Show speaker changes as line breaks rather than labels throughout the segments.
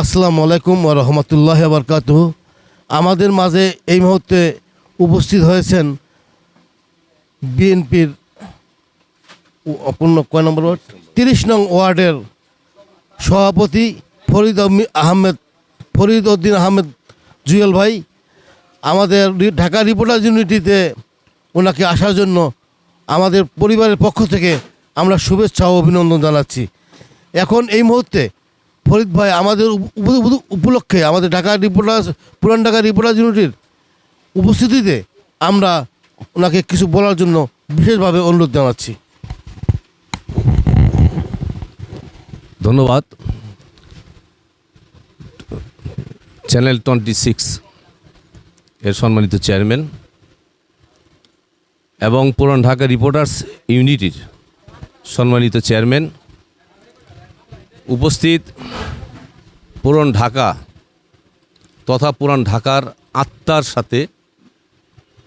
আসসালামু আলাইকুম ও রহমতুল্লাহ বরকাত আমাদের মাঝে এই মুহূর্তে উপস্থিত হয়েছেন বিএনপির অপূর্ণ কয় নম্বর ওয়ার্ড? তিরিশ নং ওয়ার্ডের সভাপতি ফরিদ আহমেদ, ফরিদ উদ্দিন আহমেদ জুয়েল ভাই। আমাদের ঢাকা রিপোর্টার ইউনিটিতে ওনাকে আসার জন্য আমাদের পরিবারের পক্ষ থেকে আমরা শুভেচ্ছা ও অভিনন্দন জানাচ্ছি। এখন এই মুহূর্তে ফরিদ ভাই, আমাদের উপ- উপ- উপ- উপলক্ষে, আমাদের ঢাকা রিপোর্টার পুরান ঢাকা রিপোর্টার ইউনিটির উপস্থিতিতে আমরা ওনাকে কিছু বলার জন্য বিশেষভাবে অনুরোধ জানাচ্ছি।
ধন্যবাদ। চ্যানেল টোয়েন্টি সিক্স এর সম্মানিত চেয়ারম্যান এবং পুরান ঢাকা রিপোর্টার্স ইউনিটির সম্মানিত চেয়ারম্যান উপস্থিত পুরান ঢাকা তথা পুরান ঢাকার আত্মার সাথে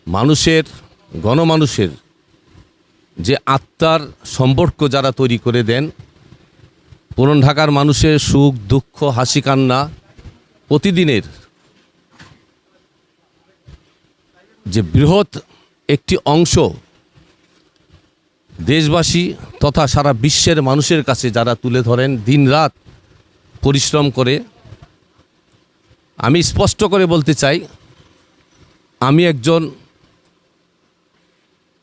মানুষের, গণমানুষের যে আত্মার সম্পর্ক যারা তৈরি করে দেন, পুরন ঢাকার মানুষের সুখ, দুঃখ, হাসি, কান্না প্রতিদিনের যে বৃহৎ একটি অংশ দেশবাসী তথা সারা বিশ্বের মানুষের কাছে যারা তুলে ধরেন, দিনরাত পরিশ্রম করে, আমি স্পষ্ট করে বলতে চাই, আমি একজন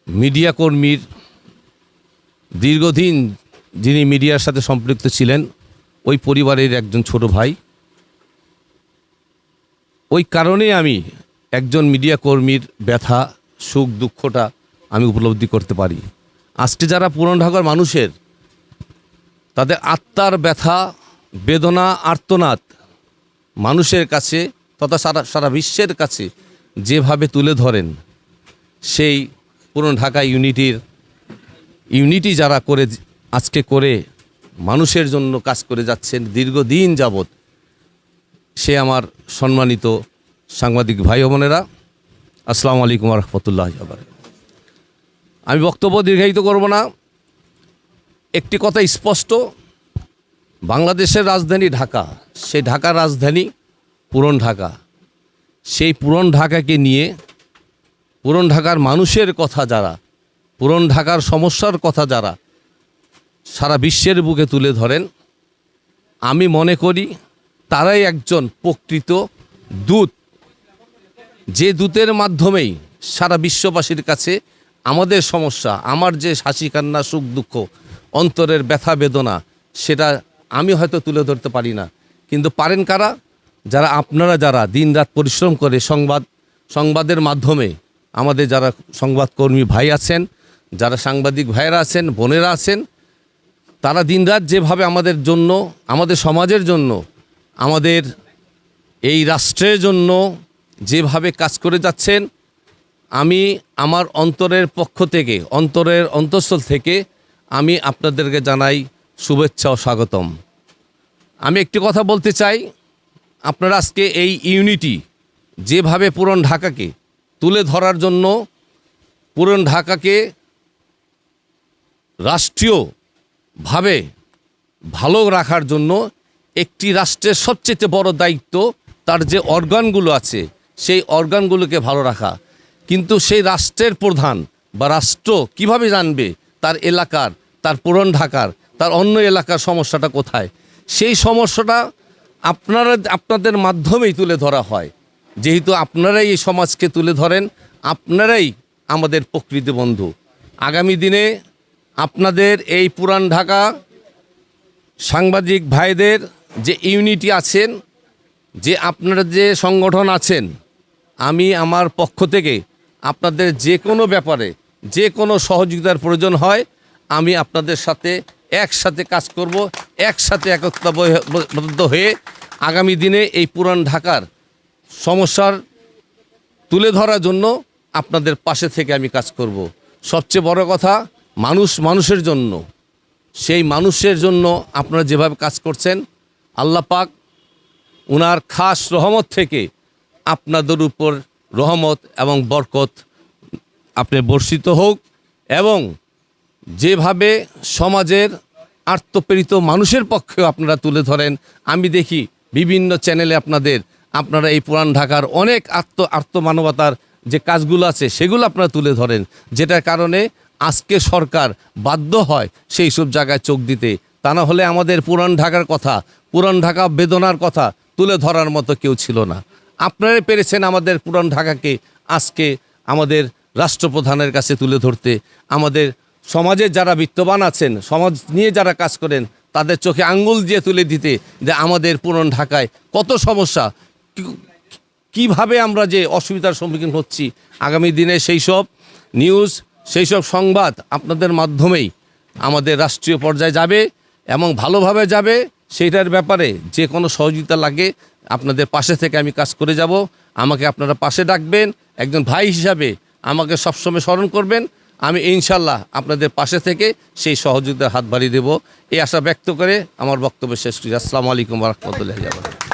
মিডিয়া কর্মীর, দীর্ঘদিন যিনি মিডিয়ার সাথে সম্পৃক্ত ছিলেন, ওই পরিবারের একজন ছোট ভাই। ওই কারণে আমি একজন মিডিয়া কর্মীর ব্যথা, সুখ, দুঃখটা আমি উপলব্ধি করতে পারি। আজকে যারা পুরান ঢাকার মানুষের, তাদের আত্মার ব্যথা বেদনা, আর্তনাদ মানুষের কাছে তথা সারা সারা বিশ্বের কাছে যেভাবে তুলে ধরেন, সেই পুরন ঢাকা ইউনিটির, ইউনিটি যারা করে, আজকে করে, মানুষের জন্য কাজ করে যাচ্ছেন দীর্ঘদিন যাবৎ, সে আমার সম্মানিত সাংবাদিক ভাই বোনেরা, আসসালামু আলাইকুম রহমতুল্লাহ আমি বক্তব্য দীর্ঘায়িত করব না। একটি কথা স্পষ্ট বাংলাদেশের রাজধানী ঢাকা, সেই ঢাকার রাজধানী পুরন ঢাকা। সেই পুরন ঢাকাকে নিয়ে পুরন ঢাকার মানুষের কথা যারা, পুরন ঢাকার সমস্যার কথা যারা সারা বিশ্বের বুকে তুলে ধরেন, আমি মনে করি তারাই একজন প্রকৃত দূত। যে দূতের মাধ্যমেই সারা বিশ্ববাসীর কাছে আমাদের সমস্যা, আমার যে হাসি কান্না সুখ দুঃখ, অন্তরের ব্যথা বেদনা, সেটা আমি হয়তো তুলে ধরতে পারি না। কিন্তু পারেন কারা? যারা আপনারা যারা দিনরাত পরিশ্রম করে সংবাদ, সংবাদের মাধ্যমে আমাদের যারা সংবাদকর্মী ভাই আছেন, যারা সাংবাদিক ভাইয়েরা আছেন, বোনেরা আছেন, তারা দিনরাত যেভাবে আমাদের জন্য, আমাদের সমাজের জন্য, আমাদের এই রাষ্ট্রের জন্য যেভাবে কাজ করে যাচ্ছেন, আমি আমার অন্তরের পক্ষ থেকে, অন্তরের অন্তঃস্থল থেকে আমি আপনাদেরকে জানাই শুভেচ্ছা ও স্বাগতম। আমি একটি কথা বলতে চাই। আপনারা আজকে এই ইউনিটি যেভাবে পুরন ঢাকাকে তুলে ধরার জন্য পুরন ঢাকাকে রাষ্ট্রীয়ভাবে ভালো রাখার জন্য একটি রাষ্ট্রের সবচেয়ে বড় দায়িত্ব তার যে অর্গানগুলো আছে, সেই অর্গানগুলোকে ভালো রাখা। কিন্তু সেই রাষ্ট্রের প্রধান বা রাষ্ট্র কীভাবে জানবে তার এলাকার, তার পুরন ঢাকার তার অন্য এলাকার সমস্যাটা কোথায়? সেই সমস্যাটা আপনারা, আপনাদের মাধ্যমেই তুলে ধরা হয়। যেহেতু আপনারাই এই সমাজকে তুলে ধরেন, আপনারাই আমাদের প্রকৃতি বন্ধু। আগামী দিনে আপনাদের এই পুরান ঢাকা সাংবাদিক ভাইদের যে ইউনিটি আছেন, যে আপনারা যে সংগঠন আছেন, আমি আমার পক্ষ থেকে আপনাদের যে কোনো ব্যাপারে, যে কোনো সহযোগিতার প্রয়োজন হয়, আমি আপনাদের সাথে একসাথে কাজ করব, একসাথে একত্রবদ্ধ হয়ে আগামী দিনে এই পুরান ঢাকার সমস্যার তুলে ধরার জন্য আপনাদের পাশে থেকে আমি কাজ করব। সবচেয়ে বড় কথা, মানুষ মানুষের জন্য। সেই মানুষের জন্য আপনারা যেভাবে কাজ করছেন, আল্লাহ পাক উনার খাস রহমত থেকে আপনাদের উপর রহমত এবং বরকত আপনি বর্ষিত হোক এবং যেভাবে সমাজের আত্মপ্রেরিত মানুষের পক্ষে আপনারা তুলে ধরেন, আমি দেখি বিভিন্ন চ্যানেলে আপনাদের, আপনারা এই পুরান ঢাকার অনেক আত্ম, আত্মমানবতার যে কাজগুলো আছে, সেগুলো আপনারা তুলে ধরেন, যেটার কারণে আজকে সরকার বাধ্য হয় সেই সব জায়গায় চোখ দিতে। তা না হলে আমাদের পুরান ঢাকার কথা, পুরান ঢাকা বেদনার কথা তুলে ধরার মতো কেউ ছিল না। আপনারাই পেরেছেন আমাদের পুরান ঢাকাকে আজকে আমাদের রাষ্ট্রপ্রধানের কাছে তুলে ধরতে, আমাদের সমাজে যারা বিত্তবান আছেন, সমাজ নিয়ে যারা কাজ করেন, তাদের চোখে আঙ্গুল দিয়ে তুলে দিতে যে আমাদের পুরন ঢাকায় কত সমস্যা। কীভাবে আমরা যে অসুবিধার সম্মুখীন হচ্ছি আগামী দিনে সেই সব নিউজ, সেই সব সংবাদ আপনাদের মাধ্যমেই আমাদের রাষ্ট্রীয় পর্যায়ে যাবে এবং ভালোভাবে যাবে, সেইটার ব্যাপারে যে কোনো সহযোগিতা লাগে আপনাদের পাশে থেকে আমি কাজ করে যাব। আমাকে আপনারা পাশে ডাকবেন, একজন ভাই হিসাবে আমাকে সবসময় স্মরণ করবেন। আমি ইনশাল্লাহ আপনাদের পাশে থেকে সেই সহযোগিতার হাত বাড়িয়ে দেবো। এই আশা ব্যক্ত করে আমার বক্তব্য শেষ করছি আসসালামু আলাইকুম রহমতুল্লাহ